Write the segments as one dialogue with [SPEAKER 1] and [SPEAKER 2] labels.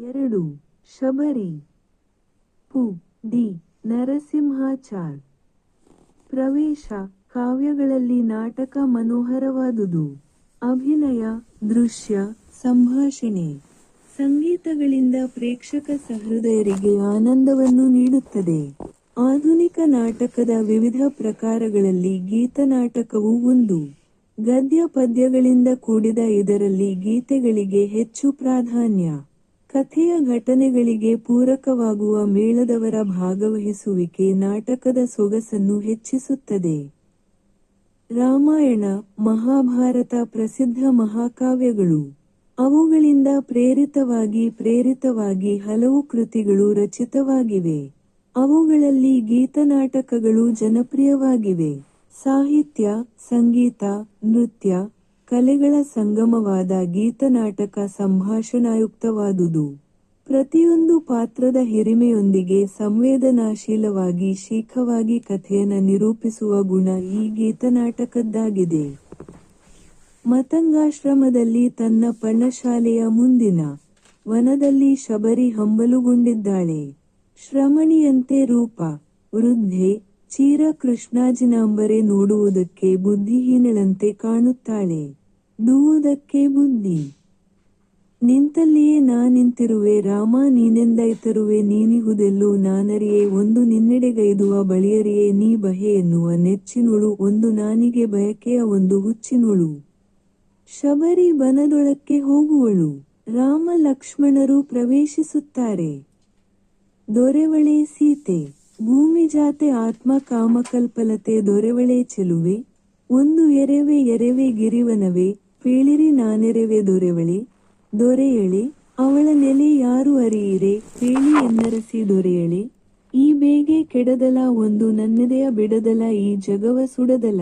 [SPEAKER 1] ಎರಡು, ಶಬರಿ, ಪು, ಡಿ, ನರಸಿಂಹಾಚಾರ್. ಪ್ರವೇಶ, ಕಾವ್ಯಗಳಲ್ಲಿ ನಾಟಕ ಮನೋಹರವಾದುದು. ಅಭಿನಯ, ದೃಶ್ಯ, ಸಂಭಾಷಣೆ. ಸಂಗೀತಗಳಿಂದ ಪ್ರೇಕ್ಷಕ ಸಹೃದಯರಿಗೆ ಆನಂದವನ್ನು ನೀಡುತ್ತದೆ. ಆಧುನಿಕ ನಾಟಕದ ವಿವಿಧ ಪ್ರಕಾರಗಳಲ್ಲಿ ಗೀತನಾಟಕವು ಒಂದು. ಗದ್ಯ ಪದ್ಯಗಳಿಂದ ಕೂಡಿದ ಇದರಲ್ಲಿ ಗೀತೆಗಳಿಗೆ ಹೆಚ್ಚು ಪ್ರಾಧಾನ್ಯ. ಕಥೆಯ ಘಟನೆಗಳಿಗೆ ಪೂರಕವಾಗುವ ಮೇಳದವರ ಭಾಗವಹಿಸುವಿಕೆ ನಾಟಕದ ಸೊಗಸನ್ನು ಹೆಚ್ಚಿಸುತ್ತದೆ. ರಾಮಾಯಣ, ಮಹಾಭಾರತ ಪ್ರಸಿದ್ಧ ಮಹಾಕಾವ್ಯಗಳು. ಅವುಗಳಿಂದ ಪ್ರೇರಿತವಾಗಿ ಪ್ರೇರಿತವಾಗಿ ಹಲವು ಕೃತಿಗಳು ರಚಿತವಾಗಿವೆ. ಅವುಗಳಲ್ಲಿ ಗೀತನಾಟಕಗಳು ಜನಪ್ರಿಯವಾಗಿವೆ. ಸಾಹಿತ್ಯ, ಸಂಗೀತ, ನೃತ್ಯ ಕಲೆಗಳ ಸಂಗಮವಾದ ಗೀತನಾಟಕ ಸಂಭಾಷಣಾಯುಕ್ತವಾದುದು. ಪ್ರತಿಯೊಂದು ಪಾತ್ರದ ಹಿರಿಮೆಯೊಂದಿಗೆ ಸಂವೇದನಾಶೀಲವಾಗಿ ಶೀಘವಾಗಿ ಕಥೆಯನ್ನು ನಿರೂಪಿಸುವ ಗುಣ ಈ ಗೀತನಾಟಕದ್ದಾಗಿದೆ ಮತಂಗಾಶ್ರಮದಲ್ಲಿ ತನ್ನ ಪಣಶಾಲೆಯ ಮುಂದಿನ ವನದಲ್ಲಿ ಶಬರಿ ಹಂಬಲುಗೊಂಡಿದ್ದಾಳೆ. ಶ್ರಮಣಿಯಂತೆ ರೂಪ, ವೃದ್ಧೆ, ಚೀರ ಕೃಷ್ಣಾಜಿನಾಂಬರೆ ನೋಡುವುದಕ್ಕೆ ಬುದ್ಧಿಹೀನಳಂತೆ ಕಾಣುತ್ತಾಳೆ. ದುವುದಕ್ಕೆ ಬುದ್ಧಿ. ನಿಂತಲ್ಲಿಯೇ ನಾ ನಿಂತಿರುವೆ, ರಾಮ ನೀನೆಂದೈತರುವೆ ನೀನಿಹುದೆಲ್ಲೋ ನಾನರಿಯೇ, ಒಂದು ನಿನ್ನೆಡೆಗೈದುವ ಬಳಿಯರಿಯೇ, ನೀ ಬಹೆ ಎನ್ನುವ ನೆಚ್ಚಿನುಳು, ಒಂದು ನಾನಿಗೆ ಬಯಕೆಯ ಒಂದು ಹುಚ್ಚಿನುಳು. ಶಬರಿ ಬನದೊಳಕ್ಕೆ ಹೋಗುವಳು, ರಾಮ ಲಕ್ಷ್ಮಣರು ಪ್ರವೇಶಿಸುತ್ತಾರೆ. ದೊರೆವಳೆ ಸೀತೆ, ಭೂಮಿ ಜಾತೆ ಆತ್ಮ ಕಾಮಕಲ್ಪಲತೆ, ದೊರೆವಳೆ ಚೆಲುವೆ, ಒಂದು ಎರೆವೆ ಎರೆವೆ ಗಿರಿವನವೇ ಪೇಳಿರಿ ನಾನೆರೆವೆ ದೊರೆವಳೆ ದೊರೆಯಳೆ ಅವಳ ನೆಲೆ ಯಾರು ಅರಿಯಿರೆ ಪೇಳಿ ಎನ್ನರಸಿ ದೊರೆಯಳೆ ಈ ಬೇಗೆ ಕೆಡದಲ ಒಂದು ನನ್ನದೆಯ ಬಿಡದಲ, ಈ ಜಗವ ಸುಡದಲ.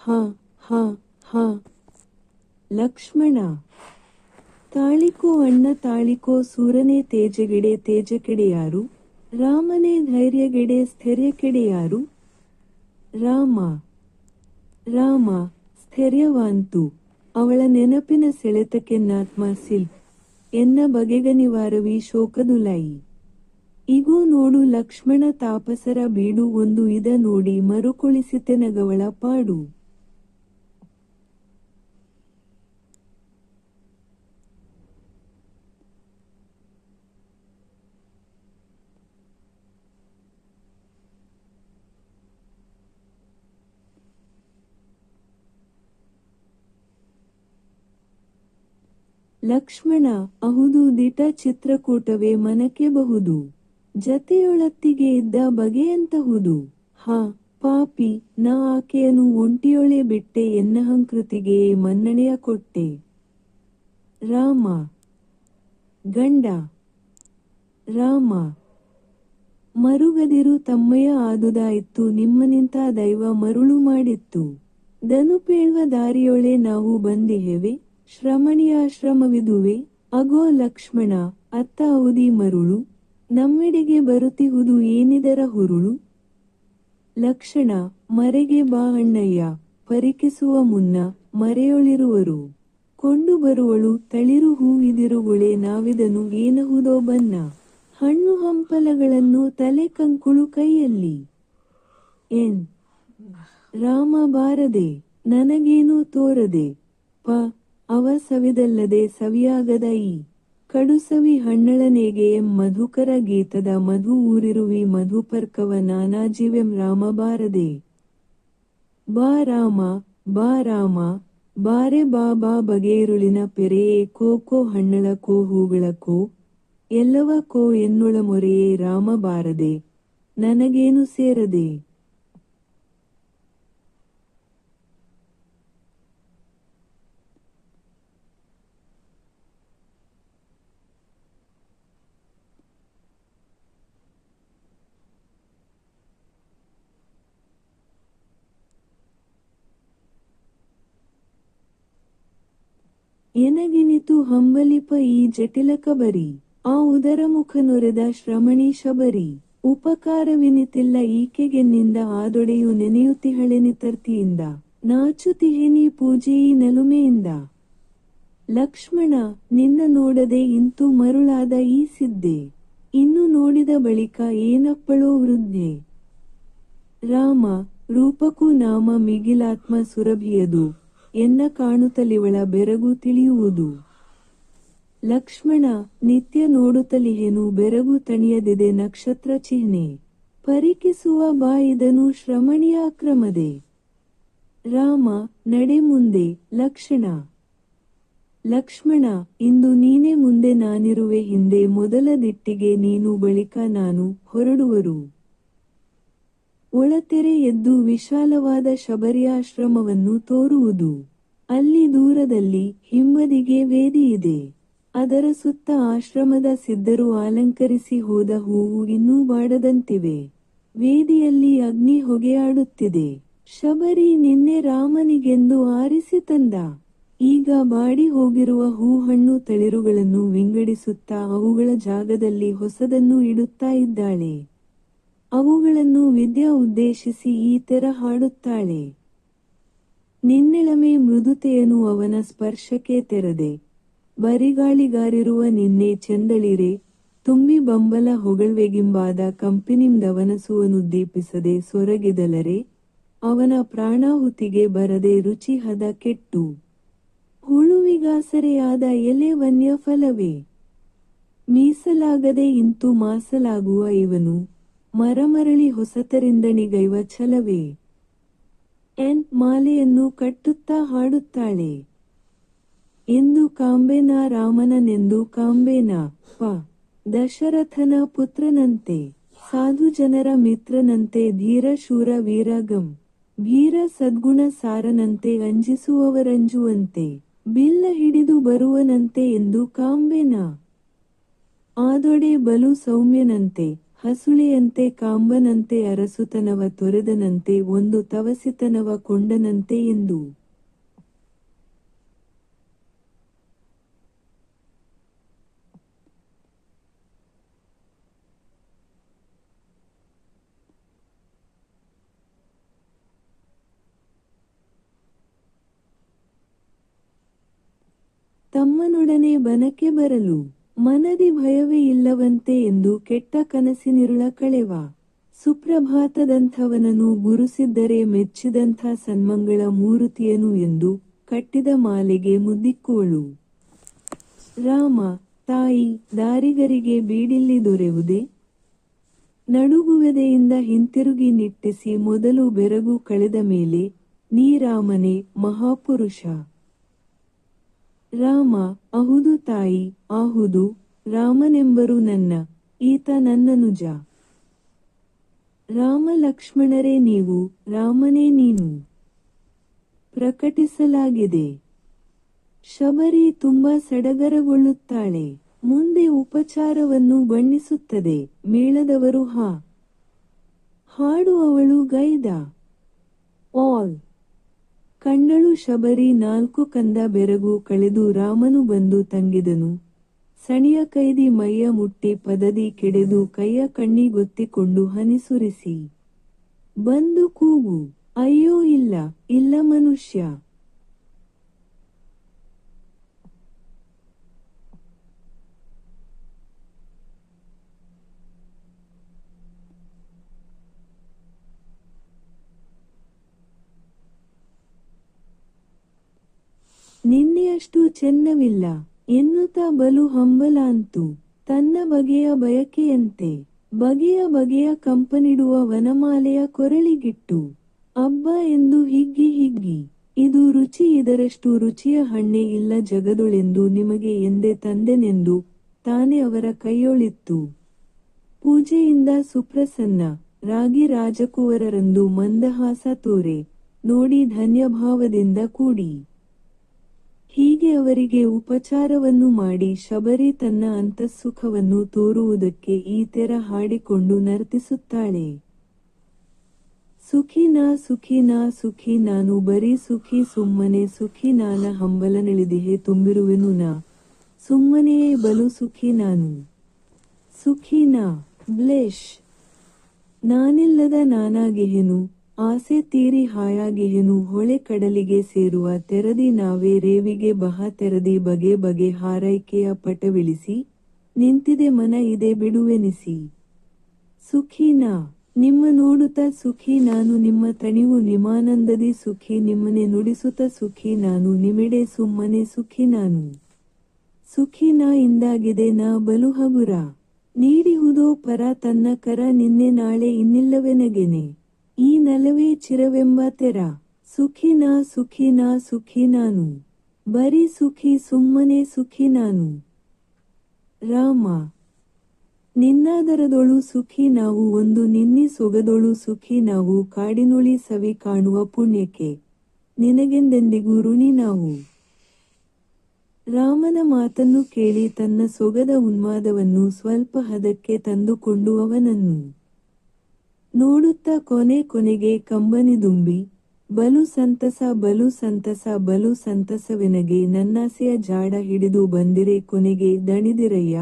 [SPEAKER 1] ಹ ಹ ಹ. ಲಕ್ಷ್ಮಣ, ತಾಳಿಕೋ ಅಣ್ಣ, ತಾಳಿಕೋ ಸೂರನೇ ತೇಜಗೆಡೆ ತೇಜಕೆಡೆಯಾರು ರಾಮನೇ ಧೈರ್ಯಗೆಡೆ ಸ್ಥೈರ್ಯಕ್ಕೆಡೆಯಾರು ರಾಮ ರಾಮ, ಸ್ಥೈರ್ಯವಾಂತು. ಅವಳ ನೆನಪಿನ ಸೆಳೆತಕ್ಕೆನ್ನಾತ್ಮ ಸಿಲ್, ಎನ್ನ ಬಗೆಗ ನಿವಾರವಿ ಶೋಕದುಲಾಯಿ ಇಗೋ ನೋಡು ಲಕ್ಷ್ಮಣ ತಾಪಸರ ಬೀಡು, ಒಂದು ಇದ ನೋಡಿ ಮರುಕೊಳಿಸಿತೆನಗವಳ ಪಾಡು. ಲಕ್ಷ್ಮಣ, ಅಹುದು ದಿಟ ಚಿತ್ರಕೂಟವೇ ಮನಕ್ಕೆ ಬಹುದು ಜತೆಯೊಳತ್ತಿಗೆ ಇದ್ದ ಬಗೆಯಂತಹುದು. ಹ, ಪಾಪಿ, ನ ಆಕೆಯನ್ನು ಒಂಟಿಯೊಳೆ ಬಿಟ್ಟೆ ಎನ್ನಹಂಕೃತಿಗೆ ಮನ್ನಣೆಯ ಕೊಟ್ಟೆ. ರಾಮ, ಗಂಡ, ರಾಮ, ಮರುಗದಿರು ತಮ್ಮಯ್ಯ ಆದುದಾಯಿತ್ತು ನಿಮ್ಮನಿಂತ ದೈವ ಮರುಳು ಮಾಡಿತ್ತು. ದನುಪೇಳ್ವ ದಾರಿಯೊಳೆ ನಾವು ಬಂದಿಹೆವೆ ಶ್ರಮಣಿಯಾಶ್ರಮವಿದುವೆ ಅಗೋ ಲಕ್ಷ್ಮಣ, ಅತ್ತ ಔದಿ ಮರುಳು, ನಮ್ಮೆಡೆಗೆ ಬರುತ್ತಿಹುದು ಏನಿದರ ಹುರುಳು? ಲಕ್ಷಣ, ಮರೆಗೆ ಬಾ ಅಣ್ಣಯ್ಯ ಪರಿಕಿಸುವ ಮುನ್ನ ಮರೆಯೊಳಿರುವರು. ಕೊಂಡು ಬರುವಳು, ತಳಿರು ಹೂವಿದಿರುಗುಳೆ ನಾವಿದನು ಏನಹುದೋ ಬನ್ನ ಹಣ್ಣು ಹಂಪಲಗಳನ್ನು ತಲೆ ಕಂಕುಳು ಕೈಯಲ್ಲಿ? ಎನ್? ರಾಮ ಬಾರದೆ, ನನಗೇನೂ ತೋರದೆ? ಪ. ಅವ ಸವಿದಲ್ಲದೆ ಸವಿಯಾಗದ ಈ ಕಡುಸವಿ ಹಣ್ಣಳನೇಗೆ ಮಧುಕರ ಗೀತದ ಮಧು ಊರಿರುವಿ ಮಧುಪರ್ಕವ ನಾನಾಜೀವೆಂ ರಾಮ ಬಾರದೆ ಬಾ ರಾಮ ಬಾ ರಾಮ, ಬಾರೆ ಬಾ ಬಾ ಬಗೆರುಳಿನ ಪೆರೆಯೇ ಕೋ ಕೋ ಹಣ್ಣಳ ಕೋ ಹೂಗಳ ಕೋ, ಎಲ್ಲವ ಕೋ ಎನ್ನುಳ ಮೊರೆಯೇ ರಾಮ ಬಾರದೆ ನನಗೇನು ಸೇರದೆ? ಎನಗೆನಿತು ಹಂಬಲಿಪ ಈ ಜಟಿಲ ಕಬರಿ? ಆ ಉದರ ಮುಖ ನೊರೆದ ಶ್ರಮಣಿ ಶಬರಿ? ಉಪಕಾರವಿನಿತಿಲ್ಲ ಈಕೆಗೆನ್ನಿಂದ ಆದೊಡೆಯು ನೆನೆಯುತ್ತಿಹಳೆನಿತರ್ತಿಯಿಂದ ನಾಚುತಿಹೆನಿ ಪೂಜೆಯಿ ನಲುಮೆಯಿಂದ? ಲಕ್ಷ್ಮಣ, ನಿನ್ನ ನೋಡದೆ ಇಂತು ಮರುಳಾದ ಈ ಸಿದ್ಧೆ? ಇನ್ನು ನೋಡಿದ ಬಳಿಕ ಏನಪ್ಪಳೋ ವೃದ್ಧೆ? ರಾಮ ರೂಪಕು ನಾಮ ಮಿಗಿಲಾತ್ಮ ಸುರಭಿಯದು. ಎನ್ನ ಕಾಣುತ್ತಲಿವಳ ಬೆರಗು ತಿಳಿಯುವುದು? ಲಕ್ಷ್ಮಣ, ನಿತ್ಯ ನೋಡುತ್ತಲಿಯೇನು ಬೆರಗು ತಣಿಯದಿದೆ ನಕ್ಷತ್ರ ಚಿಹ್ನೆ. ಪರಿಕಿಸುವ ಬಾಯಿದನು ಶ್ರಮಣೀಯ ಅಕ್ರಮದೆ. ರಾಮ, ನಡೆ ಮುಂದೆ, ಲಕ್ಷಣ. ಲಕ್ಷ್ಮಣ, ಇಂದು ನೀನೇ ಮುಂದೆ ನಾನಿರುವೆ ಹಿಂದೆ ಮೊದಲ ದಿಟ್ಟಿಗೆ ನೀನು ಬಳಿಕ ನಾನು ಹೊರಡುವರು. ಒಳತೆರೆ ಎದ್ದು ವಿಶಾಲವಾದ ಶಬರಿಯಾಶ್ರಮವನ್ನು ತೋರುವುದು. ಅಲ್ಲಿ ದೂರದಲ್ಲಿ ಹಿಮ್ಮದಿಗೆ ವೇದಿಯಿದೆ ಅದರ ಸುತ್ತ ಆಶ್ರಮದ ಸಿದ್ಧರು ಅಲಂಕರಿಸಿ ಹೋದ ಹೂವು ಇನ್ನೂ ಬಾಡದಂತಿವೆ. ವೇದಿಯಲ್ಲಿ ಅಗ್ನಿ ಹೊಗೆಯಾಡುತ್ತಿದೆ. ಶಬರಿ ನಿನ್ನೆ ರಾಮನಿಗೆಂದು ಆರಿಸಿ ತಂದ. ಈಗ ಬಾಡಿ ಹೋಗಿರುವ ಹೂ ಹಣ್ಣು ತಳಿರುಗಳನ್ನು ವಿಂಗಡಿಸುತ್ತಾ ಅವುಗಳ ಜಾಗದಲ್ಲಿ ಹೊಸದನ್ನು ಇಡುತ್ತಾ ಇದ್ದಾಳೆ. ಅವುಗಳನ್ನು ವಿದ್ಯಾ ಉದ್ದೇಶಿಸಿ ಈ ತೆರ ಹಾಡುತ್ತಾಳೆ. ನಿನ್ನೆಳಮೆ ಮೃದುತೆಯನು ಅವನ ಸ್ಪರ್ಶಕ್ಕೆ ತೆರದೆ, ಬರಿಗಾಳಿಗಾರಿರುವ ನಿನ್ನೆ ಚೆಂದಳಿರೆ, ತುಂಬಿ ಬಂಬಲ ಹೊಗಳ್ವೆಗಿಂಬಾದ ಕಂಪಿನಿಂದವನಸುವನು ದೀಪಿಸದೆ ಸೊರಗಿದಲರೆ, ಅವನ ಪ್ರಾಣಾಹುತಿಗೆ ಬರದೆ ರುಚಿ ಹದ ಕೆಟ್ಟು. ಹುಳುವಿಗಾಸರೆಯಾದ ಎಲೆ ವನ್ಯ ಫಲವೇ ಮೀಸಲಾಗದೆ ಇಂತು ಮಾಸಲಾಗುವ ಇವನು ಮರಮರಳಿ ಹೊಸತರಿಂದಣಿಗೈವ ಛಲವೇ ಎನ್ ಮಾಲೆಯನ್ನು ಕಟ್ಟುತ್ತಾ ಹಾಡುತ್ತಾಳೆ. ಎಂದು ಕಾಂಬೇನ ರಾಮನನೆಂದು ಕಾಂಬೇನ ಪ. ದಶರಥನ ಪುತ್ರನಂತೆ, ಸಾಧು ಜನರ ಮಿತ್ರನಂತೆ ಧೀರ ಶೂರ ವೀರಗಂ. ವೀರ ಸದ್ಗುಣ ಸಾರನಂತೆ ಅಂಜಿಸುವವರಂಜುವಂತೆ, ಬಿಲ್ಲ ಹಿಡಿದು ಬರುವನಂತೆ ಎಂದು ಕಾಂಬೇನ. ಆದೊಡೆ ಬಲು ಸೌಮ್ಯನಂತೆ ಹಸುಳೆಯಂತೆ ಕಾಂಬನಂತೆ ಅರಸುತನವ ತೊರೆದನಂತೆ ಒಂದು ತವಸಿತನವ ಕೊಂಡನಂತೆ ಎಂದು. ತಮ್ಮನೊಡನೆ ಬನಕ್ಕೆ ಬರಲು. ಮನದಿ ಭಯವೇ ಇಲ್ಲವಂತೆ ಎಂದು ಕೆಟ್ಟ ಕನಸಿನಿರುಳ ಕಳೆವ. ಸುಪ್ರಭಾತದಂಥವನನು ಗುರುಸಿದ್ದರೆ ಮೆಚ್ಚಿದಂಥ ಸನ್ಮಂಗಳ ಮೂರುತಿಯನು ಎಂದು ಕಟ್ಟಿದ ಮಾಲೆಗೆ ಮುದ್ದಿಕ್ಕೋಳು ರಾಮ, ತಾಯಿ, ದಾರಿಗರಿಗೆ ಬೀಡಿಲ್ಲಿ ದೊರೆವುದೇ ನಡುಗುವೆದೆಯಿಂದ ಹಿಂತಿರುಗಿ ನಿಟ್ಟಿಸಿ ಮೊದಲು ಬೆರಗು ಕಳೆದ ಮೇಲೆ ನೀ ರಾಮನೇ ಮಹಾಪುರುಷ. ರಾಮ, ಅಹುದು ತಾಯಿ ಆಹುದು ರಾಮನೆಂಬರು ನನ್ನ, ಈತ ನನ್ನನುಜ ರಾಮ ಲಕ್ಷ್ಮಣರೇ ನೀವು, ರಾಮನೇ ನೀನು. ಪ್ರಕಟಿಸಲಾಗಿದೆ. ಶಬರಿ ತುಂಬಾ ಸಡಗರಗೊಳ್ಳುತ್ತಾಳೆ. ಮುಂದೆ ಉಪಚಾರವನ್ನು ಬಣ್ಣಿಸುತ್ತದೆ. ಮೇಳದವರು ಹಾ. ಹಾಡು ಅವಳು ಗೈದ. ಆಲ್ ಕಂಡಳು ಶಬರಿ ನಾಲ್ಕು ಕಂದ ಬೆರಗು ಕಳೆದು ರಾಮನು ಬಂದು ತಂಗಿದನು. ಸಣಿಯ ಕೈದಿ ಮೈಯ ಮುಟ್ಟಿ ಪದದಿ ಕೆಡೆದು ಕೈಯ ಕಣ್ಣಿಗೊತ್ತಿಕೊಂಡು ಹನಿಸುರಿಸಿ, ಬಂದು ಕೂಗು. ಅಯ್ಯೋ ಇಲ್ಲ ಇಲ್ಲ ಮನುಷ್ಯ. ನಿನ್ನೆಯಷ್ಟು ಚೆನ್ನವಿಲ್ಲ. ಎನ್ನುತ್ತಾ ಬಲು ಹಂಬಲಾಂತು. ತನ್ನ ಬಗೆಯ ಬಯಕೆಯಂತೆ. ಬಗೆಯ ಬಗೆಯ ಕಂಪನಿಡುವ ವನಮಾಲೆಯ ಕೊರಳಿಗಿಟ್ಟು. ಅಬ್ಬ ಎಂದು ಹಿಗ್ಗಿ ಹಿಗ್ಗಿ. ಇದು ರುಚಿ ಇದರಷ್ಟು ರುಚಿಯ ಹಣ್ಣೆ ಇಲ್ಲ ಜಗದೊಳೆಂದು ನಿಮಗೆ ಎಂದೆ ತಂದೆನೆಂದು ತಾನೇ ಅವರ ಕೈಯೊಳಿತ್ತು. ಪೂಜೆಯಿಂದ ಸುಪ್ರಸನ್ನ. ರಾಗಿ ರಾಜಕುವರರಂದು ಮಂದಹಾಸ ತೋರೆ. ನೋಡಿ ಧನ್ಯಭಾವದಿಂದ ಕೂಡಿ. ಹೀಗೆ ಅವರಿಗೆ ಉಪಚಾರವನ್ನು ಮಾಡಿ ಶಬರಿ ತನ್ನ ಅಂತಃಸುಖವನ್ನು ತೋರುವುದಕ್ಕೆ ಈ ತೆರ ಹಾಡಿಕೊಂಡು ನರ್ತಿಸುತ್ತಾಳೆ. ಸುಖಿ ನಾ ಸುಖಿ ಸುಖಿ ನಾನು ಬರೀ ಸುಖಿ, ಸುಮ್ಮನೆ ಸುಖಿ, ನಾನ ಹಂಬಲನಿಳಿದಿಹೆ ತುಂಬಿರುವೆನು ನಾ. ಸುಮ್ಮನೆಯೇ ಬಲು ಸುಖಿ ನಾನು. ಸುಖಿ ನಾ ಬ್ಲೇಶ್. ನಾನಿಲ್ಲದ ನಾನಾಗಿಹೆನು. ಆಸೆ ತೀರಿ ಹಾಯಾಗಿಹೆನು, ಹೊಳೆ ಕಡಲಿಗೆ ಸೇರುವ ತೆರದಿ ನಾವೇ ರೇವಿಗೆ ಬಹ ತೆರದಿ ಬಗೆ ಬಗೆ ಹಾರೈಕೆಯ ಪಟವಿಳಿಸಿ ನಿಂತಿದೆ ಮನ ಇದೆ ಬಿಡುವೆನಿಸಿ. ಸುಖೀನಾ, ನಿಮ್ಮ ನೋಡುತ್ತ ಸುಖಿ ನಾನು, ನಿಮ್ಮ ತಣಿವು ನಿಮಾನಂದದಿ ಸುಖಿ, ನಿಮ್ಮನೆ ನುಡಿಸುತ್ತ ಸುಖಿ ನಾನು, ನಿಮಿಡೆ ಸುಮ್ಮನೆ ಸುಖಿ ನಾನು. ಸುಖಿ ನಾ ಇಂದಾಗಿದೆ, ನಾ ಬಲು ಹಗುರ. ನೀಡಿಹುದೋ ಪರ ತನ್ನ ಕರ, ನಿನ್ನೆ ನಾಳೆ ಇನ್ನಿಲ್ಲವೆನಗೆನೆ. ಈ ನಲವೇ ಚಿರವೆಂಬ ತೆರ. ಸುಖಿ ನಾ ಸುಖಿ ನಾ ಸುಖಿ ನಾನು ಬರೀ ಸುಖಿ, ಸುಮ್ಮನೆ ಸುಖಿ ನಾನು ರಾಮ. ನಿನ್ನಾದರದೊಳು ಸುಖಿ ನಾವು, ಒಂದು ನಿನ್ನಿ ಸೊಗದೊಳು ಸುಖಿ ನಾವು, ಕಾಡಿನುಳಿ ಸವಿ ಕಾಣುವ ಪುಣ್ಯಕ್ಕೆ. ನಿನಗೆಂದೆಂದಿಗೂ ಋಣಿ ನಾವು. ರಾಮನ ಮಾತನ್ನು ಕೇಳಿ ತನ್ನ ಸೊಗದ ಉನ್ಮಾದವನ್ನು ಸ್ವಲ್ಪ ಹದಕ್ಕೆ ತಂದುಕೊಂಡು ಅವನನ್ನು ನೋಡುತ್ತಾ ಕೊನೆ ಕೊನೆಗೆ ಕಂಬನಿದುಂಬಿ ಬಲು ಸಂತಸ ಬಲು ಸಂತಸ, ಬಲು ಸಂತಸವಿನಗೆ ನನ್ನಾಸೆಯ ಜಾಡ ಹಿಡಿದು ಬಂದಿರೆ ಕೊನೆಗೆ ದಣಿದಿರಯ್ಯ,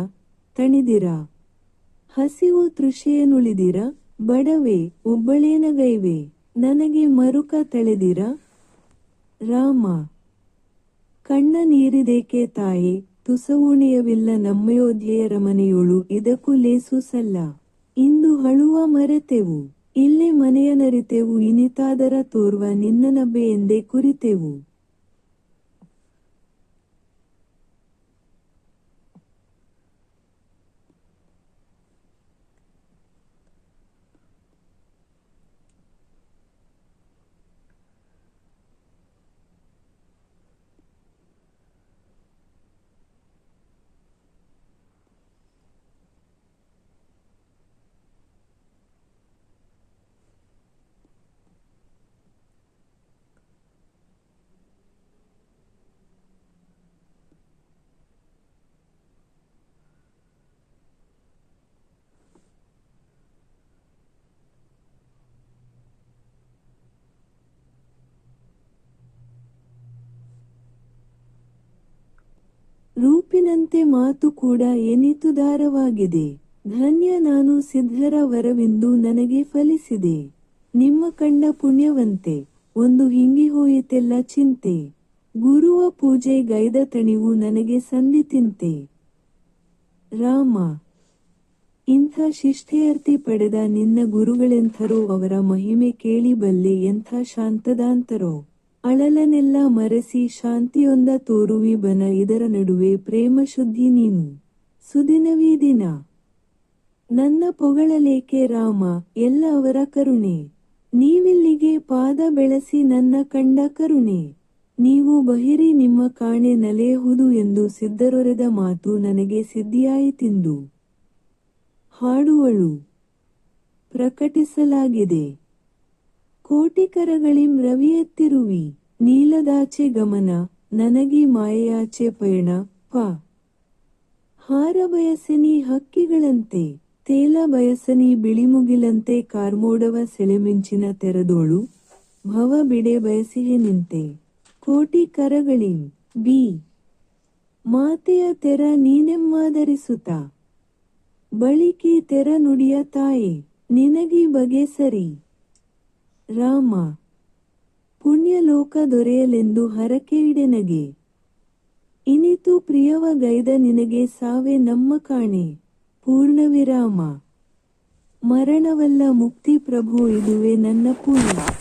[SPEAKER 1] ತಣಿದಿರ. ಹಸಿವು ತೃಷೆಯನುಳಿದಿರ, ಬಡವೆ ಒಬ್ಬಳೇನಗೈವೆ ನನಗೆ ಮರುಕ ತಳೆದಿರ. ರಾಮ, ಕಣ್ಣ ನೀರಿದೇಕೆ ತಾಯಿ ತುಸವುಣಿಯವಿಲ್ಲ ನಮ್ಮಯೋಧ್ಯೆಯರ ಮನೆಯೊಳು ಇದಕ್ಕೂ ಲೇಸು ಸಲ್ಲ. ಇಂದು ಹಳುವ ಮರೆತೆವು ಇಲ್ಲೇ ಮನೆಯ ನರಿತೆವು ಇನಿತಾದರ ತೋರ್ವ ನಿನ್ನ ನಬೆ ಎಂದೇ ಕುರಿತೆವು. ರೂಪಿನಂತೆ ಮಾತು ಕೂಡ ಎನಿತುದಾರವಾಗಿದೆ ಧನ್ಯ ನಾನು ಸಿದ್ಧರ ವರವೆಂದು ನನಗೆ ಫಲಿಸಿದೆ. ನಿಮ್ಮ ಕಂಡ ಪುಣ್ಯವಂತೆ, ಒಂದು ಹಿಂಗಿ ಹೋಯಿತೆಲ್ಲ ಚಿಂತೆ. ಗುರುವ ಪೂಜೆ ಗೈದ ತಣಿವು ನನಗೆ ಸಂದಿತಿಂತೆ ರಾಮ, ಇಂಥ ಶಿಷ್ಠೆಯರ್ತಿ ಪಡೆದ ನಿನ್ನ ಗುರುಗಳೆಂಥರೋ ಅವರ ಮಹಿಮೆ ಕೇಳಿ ಬಲ್ಲೆ ಎಂಥ ಶಾಂತದಾಂತರೋ? ಅಳಲನೆಲ್ಲ ಮರೆಸಿ ಶಾಂತಿಯೊಂದ ತೋರುವಿ ಬನ ಇದರ ನಡುವೆ ಪ್ರೇಮ ಶುದ್ಧಿ ನೀನು. ಸುದಿನವೀ ದಿನ. ನನ್ನ ಪೊಗಳಲೇಕೆ ರಾಮ, ಎಲ್ಲ ಅವರ ಕರುಣೆ. ನೀವಿಲ್ಲಿಗೆ ಪಾದ ಬೆಳೆಸಿ ನನ್ನ ಕಂಡ ಕರುಣೆ. ನೀವು ಬಹಿರಿ ನಿಮ್ಮ ಕಾಣೆ ನಲೆಯಹುದು ಎಂದು ಸಿದ್ಧರೊರೆದ ಮಾತು ನನಗೆ ಸಿದ್ಧಿಯಾಯಿತೆಂದು ಹಾಡುವಳು. ಪ್ರಕಟಿಸಲಾಗಿದೆ. ಕೋಟಿಕರಗಳಿಂ ರವಿಯೆತ್ತಿರುವಿ. ನೀಲದಾಚೆ ಗಮನ, ನನಗಿ ಮಾಯೆಯಾಚೆ ಪಯಣ, ಪ. ಹಾರ ಬಯಸನಿ ಹಕ್ಕಿಗಳಂತೆ, ತೇಲ ಬಯಸನಿ ಬಿಳಿಮುಗಿಲಂತೆ ಕಾರ್ಮೋಡವ ಸೆಳೆಮಿಂಚಿನ ತೆರೆದೋಳು, ಭವ ಬಿಡೆ ಬಯಸಿಹೆ ನಿಂತೆ. ಕೋಟಿ ಕರಗಳಿಂ ಬಿ. ಮಾತೆಯ ತೆರ ನೀನೆಮ್ಮಾದರಿಸುತ್ತ ಬಳಿಕಿ ತೆರ ನುಡಿಯ ತಾಯಿ, ನಿನಗಿ ಬಗೆ ಸರಿ. ರಾಮ, ಪುಣ್ಯಲೋಕ ದೊರೆಯಲೆಂದು ಹರಕೆಯಿಡೆನಗೆ ಇನಿತು ಪ್ರಿಯವ ಗೈದ ನಿನಗೆ ಸಾವೆ ನಮ್ಮ ಕಾಣೆ. ಪೂರ್ಣವಿರಾಮ. ಮರಣವಲ್ಲ ಮುಕ್ತಿ ಪ್ರಭು, ಇದುವೆ ನನ್ನ ಪೂರ್ಣ.